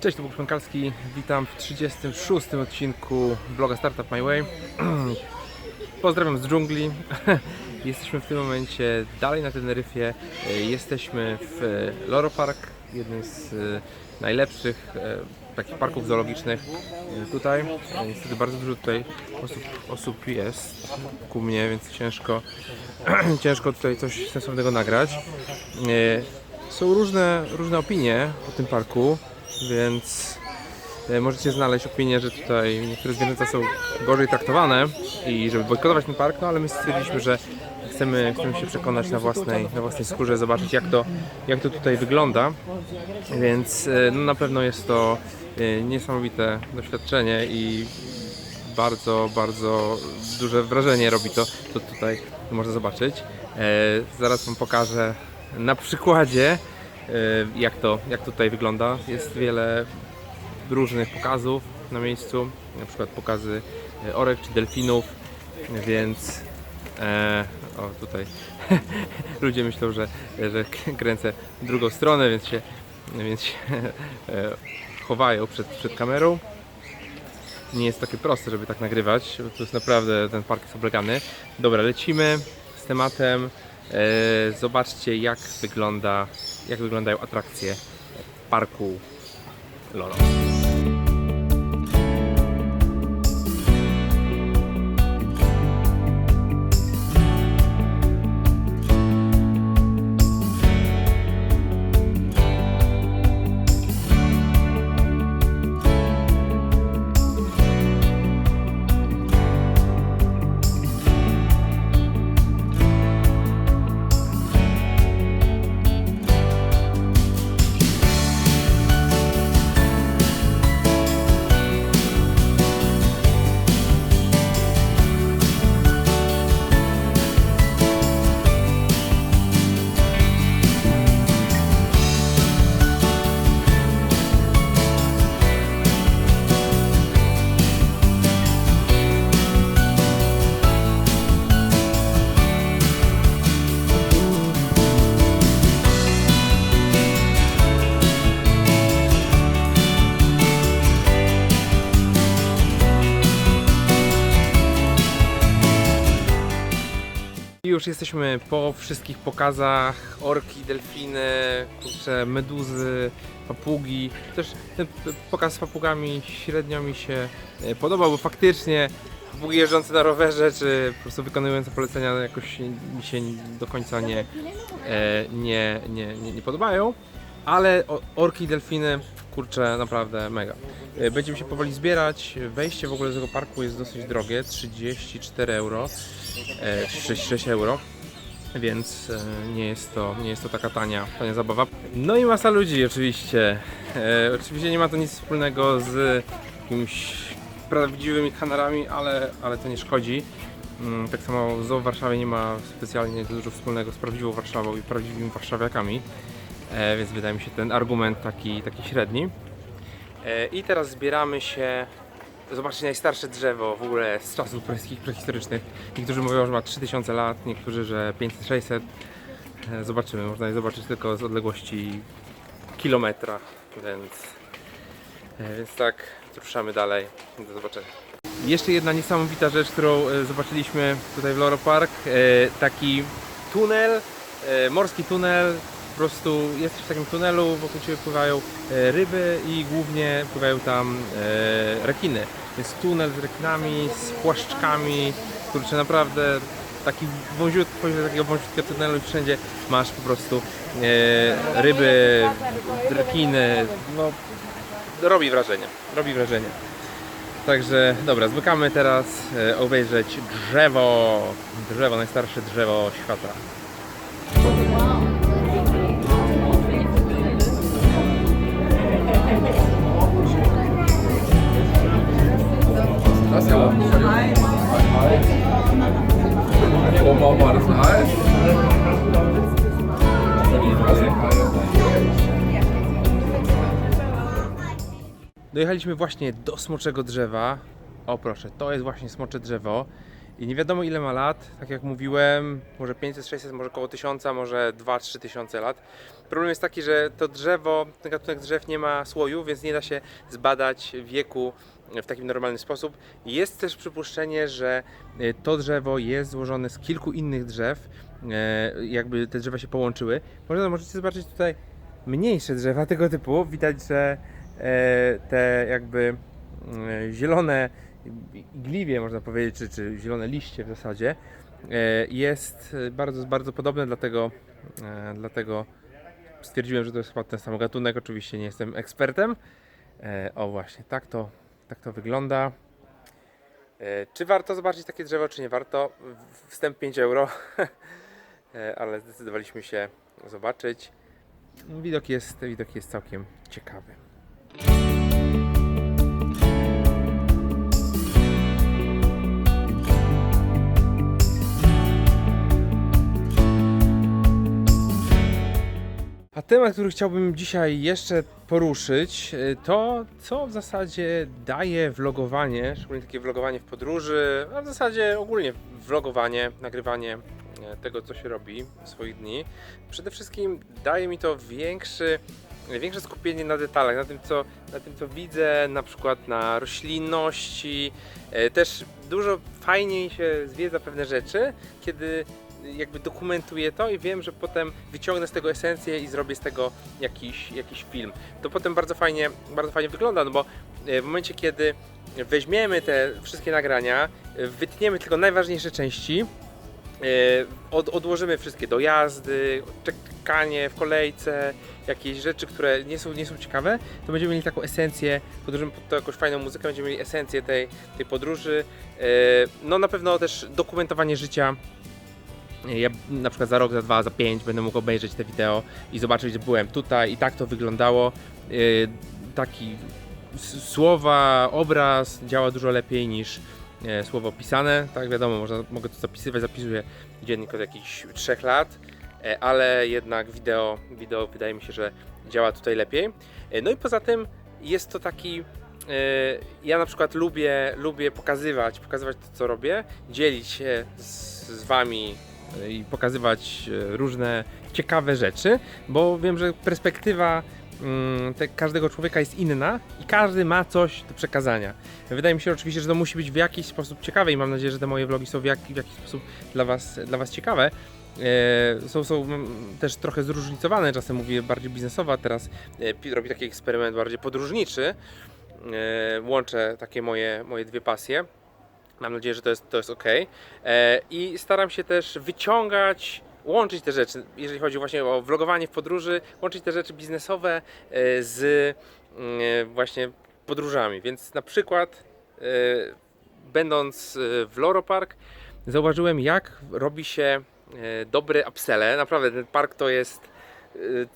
Cześć, to Bóg Szpankalski. Witam w 36 odcinku bloga Startup My Way. Pozdrawiam z dżungli. Jesteśmy w tym momencie dalej na Teneryfie. Jesteśmy w e, Loro Park, jednym z e, najlepszych e, takich parków zoologicznych tutaj. Niestety bardzo dużo tutaj osób, osób jest ku mnie, więc ciężko, ciężko tutaj coś sensownego nagrać. Są różne, różne opinie o tym parku, więc e, możecie znaleźć opinię, że tutaj niektóre zwierzęta są gorzej traktowane i żeby bojkotować ten park, no ale my stwierdziliśmy, że chcemy, chcemy się przekonać na własnej, na własnej skórze, zobaczyć jak to, jak to tutaj wygląda, więc e, no, na pewno jest to e, niesamowite doświadczenie i bardzo, bardzo duże wrażenie robi to, co tutaj można zobaczyć. Zaraz Wam pokażę na przykładzie, jak to, jak to tutaj wygląda. Jest wiele różnych pokazów na miejscu, na przykład pokazy e, orek czy delfinów, więc e, o tutaj ludzie myślą, że, że kręcę drugą stronę, więc się, więc się e, chowają przed, przed kamerą nie jest takie proste, żeby tak nagrywać. bo To jest naprawdę, ten park jest oblegany. Dobra, lecimy z tematem. E, zobaczcie jak wygląda, jak wyglądają atrakcje parku Lolo. Już jesteśmy po wszystkich pokazach. Orki, delfiny, kurczę, meduzy, papugi. Też ten pokaz z papugami średnio mi się e, podobał, bo faktycznie papugi jeżdżące na rowerze, czy po prostu wykonujące polecenia jakoś mi się do końca nie, e, nie, nie, nie, nie podobają. Ale orki i delfiny, kurczę, naprawdę mega. E, Będziemy się powoli zbierać. Wejście w ogóle do tego parku jest dosyć drogie, 34 euro, e, 6, euro, więc e, nie jest, to, nie jest to taka tania, tania zabawa. No i masa ludzi oczywiście. E, Oczywiście nie ma to nic wspólnego z jakimiś prawdziwymi kanarami, ale, ale to nie szkodzi. Mm, Tak samo zoo w Warszawie nie ma specjalnie dużo wspólnego z prawdziwą Warszawą i prawdziwymi warszawiakami, e, więc wydaje mi się ten argument taki, taki średni. E, I teraz zbieramy się zobaczyć najstarsze drzewo w ogóle z czasów prehistorycznych. Niektórzy mówią, że ma 3000 lat, niektórzy, że 500-600. E, Zobaczymy, można je zobaczyć tylko z odległości kilometra, więc, e, więc tak, ruszamy dalej. Do zobaczenia. Jeszcze jedna niesamowita rzecz, którą e, zobaczyliśmy tutaj w Loro Park. E, Taki tunel, e, morski tunel. Prostu jesteś w takim tunelu, wokół Ciebie pływają e, ryby i głównie pływają tam e, rekiny. Jest tunel z rekinami, z płaszczkami, kurczę naprawdę taki wąziutki, poziom takiego wąziutkiego tunelu i wszędzie masz po prostu e, ryby, rekiny, no robi wrażenie, robi wrażenie. Także dobra, zmykamy teraz obejrzeć drzewo, drzewo, najstarsze drzewo świata. Dojechaliśmy właśnie do smoczego drzewa. O proszę, to jest właśnie smocze drzewo. I nie wiadomo ile ma lat, tak jak mówiłem, może 500, 600, może około 1000, może 2-3 tysiące lat. problem jest taki, że to drzewo, ten gatunek drzew nie ma słoju, więc nie da się zbadać wieku w taki normalny sposób. Jest też przypuszczenie, że e, to drzewo jest złożone z kilku innych drzew, e, jakby te drzewa się połączyły. Możecie zobaczyć tutaj mniejsze drzewa tego typu. Widać, że te jakby e, zielone igliwie, można powiedzieć, czy, czy zielone liście w zasadzie, e, jest bardzo, bardzo podobne, dlatego, e, dlatego stwierdziłem, że to jest chyba ten sam gatunek. Oczywiście nie jestem ekspertem. E, O właśnie, tak to, tak to wygląda. E, Czy warto zobaczyć takie drzewo, czy nie warto? Wstęp 5 euro, E, ale zdecydowaliśmy się zobaczyć. Widok jest, widok jest całkiem ciekawy. Temat, który chciałbym dzisiaj jeszcze poruszyć, y, to co w zasadzie daje vlogowanie, szczególnie takie vlogowanie w podróży, a w zasadzie ogólnie vlogowanie, nagrywanie e, tego, co się robi w swoich dni. Przede wszystkim daje mi to większy, większe skupienie na detalach, na tym, co, na tym, co widzę, na przykład na roślinności. E, Też dużo fajniej się zwiedza pewne rzeczy, kiedy jakby dokumentuję to i wiem, że potem wyciągnę z tego esencję i zrobię z tego jakiś, jakiś film. To potem bardzo fajnie, bardzo fajnie wygląda, no bo e, w momencie, kiedy weźmiemy te wszystkie nagrania, e, wytniemy tylko najważniejsze części, e, od, odłożymy wszystkie dojazdy, czekanie w kolejce, jakieś rzeczy, które nie są, nie są ciekawe, to będziemy mieli taką esencję, podłożymy pod to jakąś fajną muzykę, będziemy mieli esencję tej, tej podróży. No na pewno też dokumentowanie życia ja na przykład za rok, za dwa, za pięć będę mógł obejrzeć te wideo i zobaczyć, że byłem tutaj i tak to wyglądało. Yy, Taki słowa, obraz działa dużo lepiej niż e, słowo pisane. Tak wiadomo, można, mogę to zapisywać, zapisuję dziennik od jakichś trzech lat, e, ale jednak wideo, wideo wydaje mi się, że działa tutaj lepiej. E, No i poza tym jest to taki ja na przykład lubię, lubię pokazywać, pokazywać to, co robię, dzielić się z, z wami i pokazywać e, różne ciekawe rzeczy, bo wiem, że perspektywa mm, te, każdego człowieka jest inna i każdy ma coś do przekazania. Wydaje mi się oczywiście, że to musi być w jakiś sposób ciekawe i mam nadzieję, że te moje vlogi są w, jak, w jakiś sposób dla was, dla was ciekawe. E, są, są mm, też trochę zróżnicowane, czasem mówię bardziej biznesowo, a teraz e, robię taki eksperyment bardziej podróżniczy. E, łączę takie moje, moje dwie pasje. Mam nadzieję, że to jest, to jest ok. E, I staram się też wyciągać, łączyć te rzeczy, jeżeli chodzi właśnie o vlogowanie w podróży, łączyć te rzeczy biznesowe e, z mm, e, właśnie podróżami. Więc na przykład, będąc w Loro Park, zauważyłem, jak robi się dobre upselle. Naprawdę, ten park to jest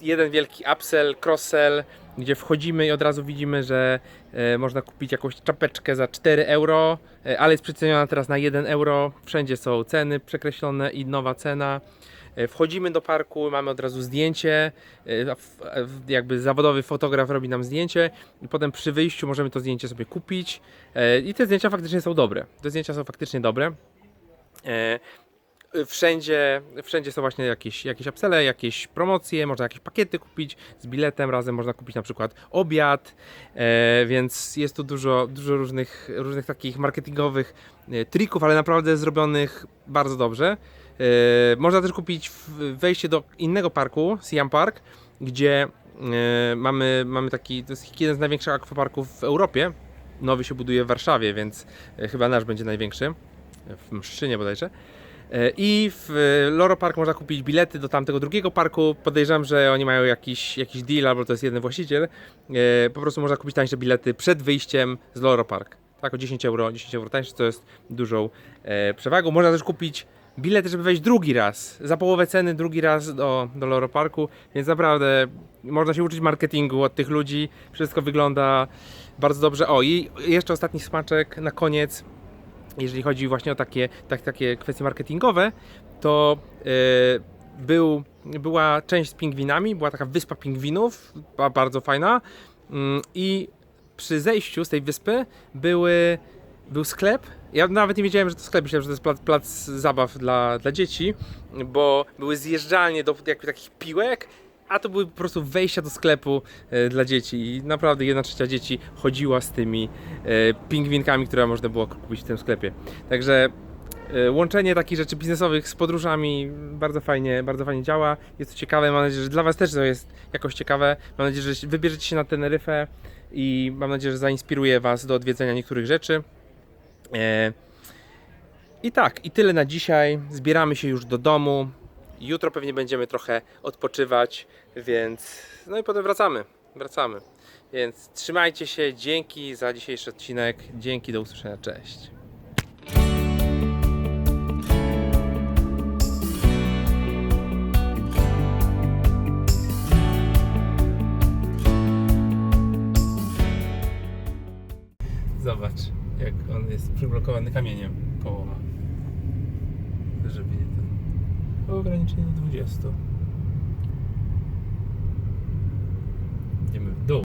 jeden wielki upsell, cross-sell, gdzie wchodzimy i od razu widzimy, że e, można kupić jakąś czapeczkę za 4 euro, e, ale jest przeceniona teraz na 1 euro. Wszędzie są ceny przekreślone i nowa cena. Wchodzimy do parku, mamy od razu zdjęcie, jakby zawodowy fotograf robi nam zdjęcie i potem przy wyjściu możemy to zdjęcie sobie kupić i te zdjęcia faktycznie są dobre. Te zdjęcia są faktycznie dobre. E, Wszędzie, wszędzie są właśnie jakieś, jakieś upselle, jakieś promocje, można jakieś pakiety kupić z biletem, razem można kupić na przykład obiad, e, więc jest tu dużo, dużo różnych, różnych takich marketingowych e, trików, ale naprawdę zrobionych bardzo dobrze. E, można też kupić wejście do innego parku, Siam Park, gdzie e, mamy, mamy taki, to jest jeden z największych akwaparków w Europie. Nowy się buduje w Warszawie, więc e, chyba nasz będzie największy, w Mszczynie bodajże. E, I w e, Loro Park można kupić bilety do tamtego drugiego parku. Podejrzewam, że oni mają jakiś, jakiś deal, albo to jest jeden właściciel. E, Po prostu można kupić tańsze bilety przed wyjściem z Loro Park. Tak, o 10 euro, 10 euro tańsze, co jest dużą przewagą. Można też kupić bilety, żeby wejść drugi raz, za połowę ceny drugi raz do, do Loro Parku, więc naprawdę można się uczyć marketingu od tych ludzi. Wszystko wygląda bardzo dobrze. O, i jeszcze ostatni smaczek na koniec jeżeli chodzi właśnie o takie, tak, takie kwestie marketingowe, to e, był, była część z pingwinami, była taka wyspa pingwinów, bardzo fajna mm, i przy zejściu z tej wyspy były, był sklep. Ja nawet nie wiedziałem, że to sklep, myślałem, że to jest plac, plac zabaw dla, dla dzieci, bo były zjeżdżalnie do jakby takich piłek, a to były po prostu wejścia do sklepu e, dla dzieci i naprawdę jedna trzecia dzieci chodziła z tymi e, pingwinkami, które można było kupić w tym sklepie. Także e, łączenie takich rzeczy biznesowych z podróżami bardzo fajnie, bardzo fajnie działa. Jest to ciekawe, mam nadzieję, że dla Was też to jest jakoś ciekawe. Mam nadzieję, że wybierzecie się na Teneryfę i mam nadzieję, że zainspiruje Was do odwiedzenia niektórych rzeczy. E, I tak, i tyle na dzisiaj. Zbieramy się już do domu. Jutro pewnie będziemy trochę odpoczywać, więc no i potem wracamy. Wracamy. Więc trzymajcie się. Dzięki za dzisiejszy odcinek. Dzięki, do usłyszenia. Cześć. Zobacz, jak on jest przyblokowany kamieniem koło. Żeby. Ograniczenie do 20. Idziemy w dół.